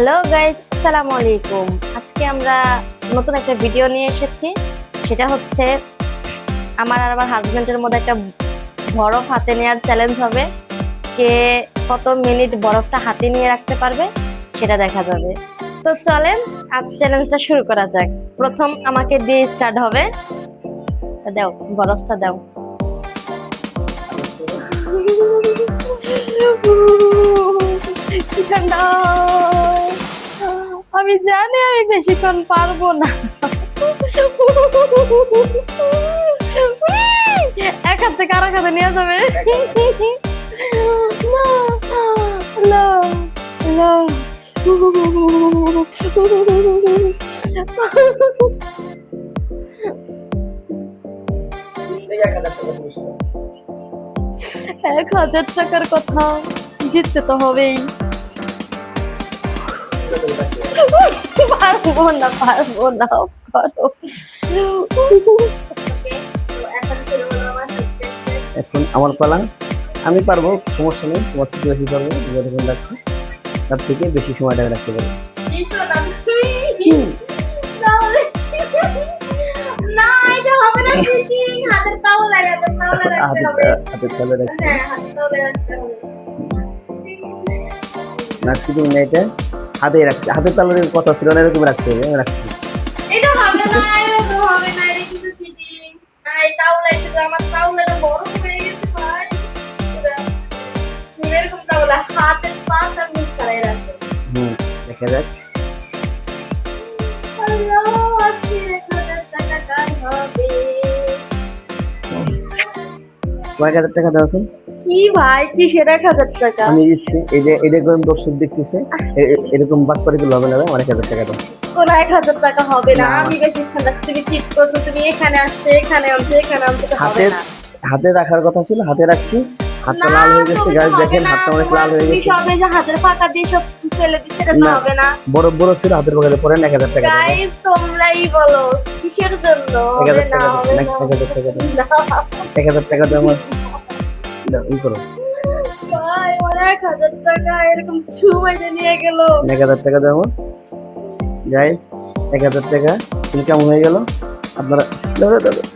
Hello guys আসসালামু আলাইকুম আজকে আমরা নতুন একটা ভিডিও নিয়ে এসেছি। সেটা হচ্ছে আমার আর আমার হাজবেন্ডের মধ্যে একটা বরফ হাতে নেওয়ার চ্যালেঞ্জ হবে। কে কত মিনিট বরফটা হাতে নিয়ে রাখতে পারবে, সেটা দেখা যাবে। তো চলেন, আজ চ্যালেঞ্জটা শুরু করা যাক। প্রথম আমাকে দিয়ে স্টার্ট হবে। দাও, বরফটা দাও। আমি জানি আমি বেশিক্ষণ পারব না। এক হাত থেকে আর এক হাতে নিয়ে যাবে। এক হাজার টাকার কথা জিততে তো হবেই। পারব না পারব না পারো এখন আমার পালা আমি পারব সমস্যা নেই তোমার থেকে বেশি পারব যতক্ষণ লাগছে। তার থেকে বেশি সময়টা রাখতে পারব না এটা হবে হাতে রাখছি। হাতের তালের কথা ছিল না এরকম রাখতে হবে আমি রাখছি। এটা হবে না এরকম হবে না এটা কিন্তু চিটিং না এই তাওলা শুধু আমার তাওলাটা বড় হয়ে গেছে ভাই। এরকম তাওলা হাতের পাঁচ আর মুখ ছাড়াই রাখবে। হুম দেখা যাক। কয়েক হাজার টাকা দাও এখন কি ভাই? কি সেটা এক হাজার টাকা? আমি দিচ্ছি এই যে এরকম দর্শক দেখতেছে এরকম বাক করে গুলো হবে না আমার এক হাজার টাকা দাও। কোন এক হাজার টাকা হবে না। আমি তুমি চিট করছ তুমি এখানে আসছে এখানে আনছো এখানে আনছো হবে হাতের না। হাতে রাখার কথা ছিল হাতে রাখছি হাতটা লাল হয়ে গেছে দেখেন হাতটা অনেক লাল হয়ে গেছে। সবে যে হাতের ফাঁকা দিয়ে সব ফেলে দিচ্ছে এটা তো হবে না। বড় বড় ছিল হাতের পকেটে পড়েন এক হাজার টাকা গাইস তোমরাই বলো কিসের জন্য? হবে টাকা দাও আমার দাও ই করো। ভাই আমার এক হাজার টাকা এরকম নিয়ে গেল। এক হাজার টাকা দাও। গাইস এক হাজার টাকা। ইনকাম হয়ে গেল? আপনারা দাও দাও দাও দাও।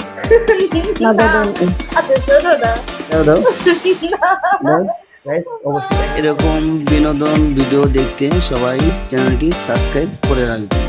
না দাও দাও। আচ্ছা শোনো না দাও। দাও দাও। অবশ্যই। এরকম বিনোদন ভিডিও দেখতে সবাই চ্যানেলটি সাবস্ক্রাইব করে রাখবেন।